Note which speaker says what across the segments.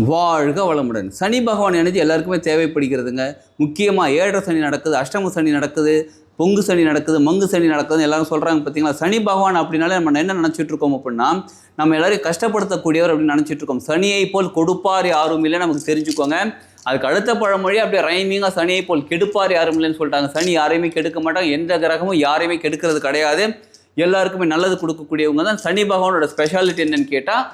Speaker 1: வாழ்க வளமுடன். சனி பகவான் எனர்ஜி எல்லாருக்குமே தேவைப்படுகிறதுங்க. முக்கியமாக ஏழரை சனி நடக்குது அஷ்டம சனி நடக்குது பொங்கு சனி நடக்குது மங்கு சனி நடக்குதுன்னு எல்லாரும் சொல்கிறாங்க பார்த்தீங்களா சனி பகவான் அப்படின்னாலே நம்ம என்ன நினச்சிட்டு இருக்கோம் அப்படின்னா நம்ம எல்லாரையும் கஷ்டப்படுத்தக்கூடியவர் அப்படின்னு நினச்சிட்டு இருக்கோம். சனியை போல் கொடுப்பார் யாரும் இல்லை நமக்கு தெரிஞ்சுக்கோங்க. அதுக்கு அடுத்த பழமொழி அப்படியே ரைமிங்காக சனியை போல் கெடுப்பார் யாரும் இல்லைன்னு சொல்லிட்டாங்க. சனி யாரையுமே கெடுக்க மாட்டாங்க. எந்த கிரகமும் யாரையுமே கெடுக்கிறது கிடையாது. எல்லாருக்குமே நல்லது கொடுக்கக்கூடியவங்க தான் சனி பகவானோட ஸ்பெஷாலிட்டி என்னன்னு கேட்டால்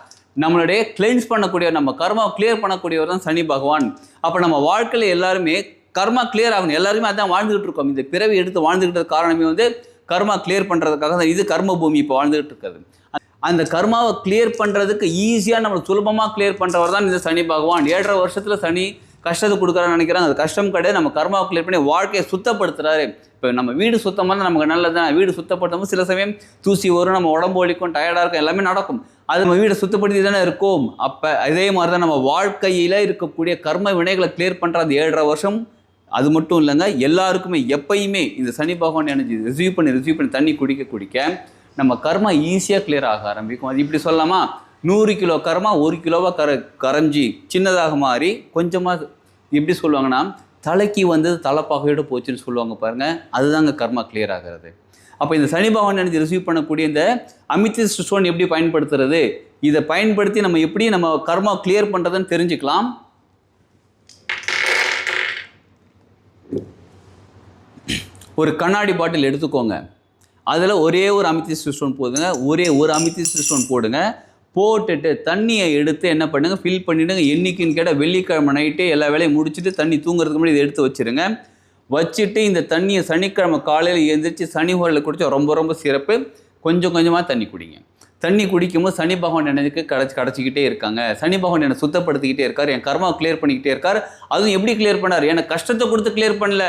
Speaker 1: நம்மளுடைய கிளென்ஸ் பண்ணக்கூடிய நம்ம கர்மா கிளியர் பண்ணக்கூடியவர் தான் சனி பகவான். அப்போ நம்ம வாழ்க்கையில் எல்லாருமே கர்மா கிளியர் ஆகணும். எல்லாருமே அதான் வாழ்ந்துகிட்டு இருக்கோம். இந்த பிறவி எடுத்து வாழ்ந்துகிட்டது காரணமே வந்து கர்மா கிளியர் பண்ணுறதுக்காக தான். இது கர்ம பூமி இப்போ வாழ்ந்துகிட்டு இருக்கிறது அந்த கர்மாவை கிளியர் பண்ணுறதுக்கு ஈஸியாக நம்மளுக்கு சுலபமாக கிளியர் பண்ணுறவர் தான் இந்த சனி பகவான். ஏழரை வருஷத்தில் சனி கஷ்டத்தை கொடுக்குறான்னு நினைக்கிறாங்க. அது கஷ்டம் கிடையாது. நம்ம கர்மாவை கிளியர் பண்ணி வாழ்க்கையை சுத்தப்படுத்துறாரு. இப்போ நம்ம வீடு சுத்தமாக நமக்கு நல்லது தான் வீடு சுத்தப்படுத்தும் சில சமயம் தூசி வரும் நம்ம உடம்பு ஒழிக்கும் டயர்டாக இருக்கும். எல்லாமே நடக்கும். அது நம்ம வீடை சுத்தப்படுத்தி தானே இருக்கும். அப்போ அதே மாதிரி தான் நம்ம வாழ்க்கையில் இருக்கக்கூடிய கர்ம வினைகளை கிளியர் பண்ணுற அந்த ஏழரை வருஷம் அது மட்டும் இல்லைங்க எல்லாருக்குமே எப்பயுமே இந்த சனி பகவான் எனர்ஜி ரிசீவ் பண்ணி ரிசீவ் பண்ணி தண்ணி குடிக்க குடிக்க நம்ம கர்மா ஈஸியாக கிளியர் ஆக ஆரம்பிக்கும். அது இப்படி சொல்லலாமா? நூறு கிலோ கர்மா ஒரு கிலோவாக கர கரைஞ்சி சின்னதாக மாறி கொஞ்சமாக எப்படி சொல்லுவாங்கன்னா தலைக்கு வந்தது தலைப்பாகையோடு போச்சுன்னு சொல்லுவாங்க பாருங்க அதுதாங்க கர்மா கிளியர் ஆகிறது. அப்போ இந்த சனி பகவான் எனர்ஜி ரிசீவ் பண்ணக்கூடிய இந்த அமித்திஸ்ட் ஸ்டோன் எப்படி பயன்படுத்துறது? இதை பயன்படுத்தி நம்ம எப்படி நம்ம கர்மா கிளியர் பண்ணுறதுன்னு தெரிஞ்சுக்கலாம். ஒரு கண்ணாடி பாட்டில் எடுத்துக்கோங்க. அதில் ஒரே ஒரு அமித்திஸ்ட் ஸ்டோன் போதுங்க ஒரே ஒரு அமித்திஸ்ட் ஸ்டோன் போடுங்க. போட்டுட்டு தண்ணியை எடுத்து என்ன பண்ணுங்கள் ஃபில் பண்ணிவிடுங்க என்றைக்குன்னு கேட்டால் வெள்ளிக்கிழமை நைட்டு எல்லா வேலையும் முடிச்சுட்டு தண்ணி தூங்குறதுக்கு முன்னாடி இதை எடுத்து வச்சுருங்க. வச்சுட்டு இந்த தண்ணியை சனிக்கிழமை காலையில் எழுந்திரிச்சு சனி ஹோரில் குடித்தா ரொம்ப ரொம்ப சிறப்பு. கொஞ்சம் கொஞ்சமாக தண்ணி குடிங்க. தண்ணி குடிக்கும்போது சனி பகவான் எனக்கு கிடச்சி கிடச்சிக்கிட்டே இருக்காங்க. சனி பகவான் என்னை சுத்தப்படுத்திக்கிட்டே இருக்கார். என் கர்மா கிளியர் பண்ணிக்கிட்டே இருக்கார். அதுவும் எப்படி கிளியர் பண்ணார்? எனக்கு கஷ்டத்தை கொடுத்து கிளியர் பண்ணல.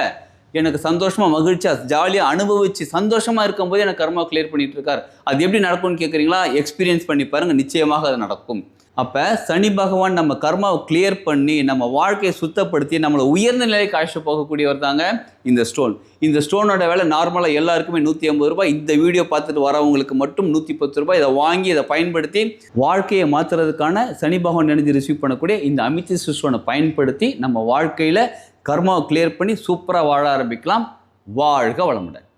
Speaker 1: எனக்கு சந்தோஷமாக மகிழ்ச்சியாக ஜாலியாக அனுபவித்து சந்தோஷமாக இருக்கும்போது எனக்கு கர்மா கிளியர் பண்ணிட்டு இருக்கார் அது எப்படி நடக்கும்னு கேட்குறீங்களா எக்ஸ்பீரியன்ஸ் பண்ணி பாருங்க நிச்சயமாக அது நடக்கும். அப்போ சனி பகவான் நம்ம கர்மாவை கிளியர் பண்ணி நம்ம வாழ்க்கையை சுத்தப்படுத்தி நம்மளை உயர்ந்த நிலைக்கு அழைச்சி போகக்கூடியவர் தாங்க இந்த ஸ்டோன் இந்த ஸ்டோனோட வேலை நார்மலாக எல்லாருக்குமே நூற்றி ஐம்பது ரூபாய். இந்த வீடியோ பார்த்துட்டு வரவங்களுக்கு மட்டும் நூற்றி பத்து ரூபாய். இதை வாங்கி இதை பயன்படுத்தி வாழ்க்கையை மாற்றுறதுக்கான சனி பகவான் நினைஞ்சு ரிசீவ் பண்ணக்கூடிய இந்த அமித்தி ஸ்டோனை பயன்படுத்தி நம்ம வாழ்க்கையில் கர்மாவை கிளியர் பண்ணி சூப்பராக வாழ ஆரம்பிக்கலாம். வாழ்க வளமுடன்.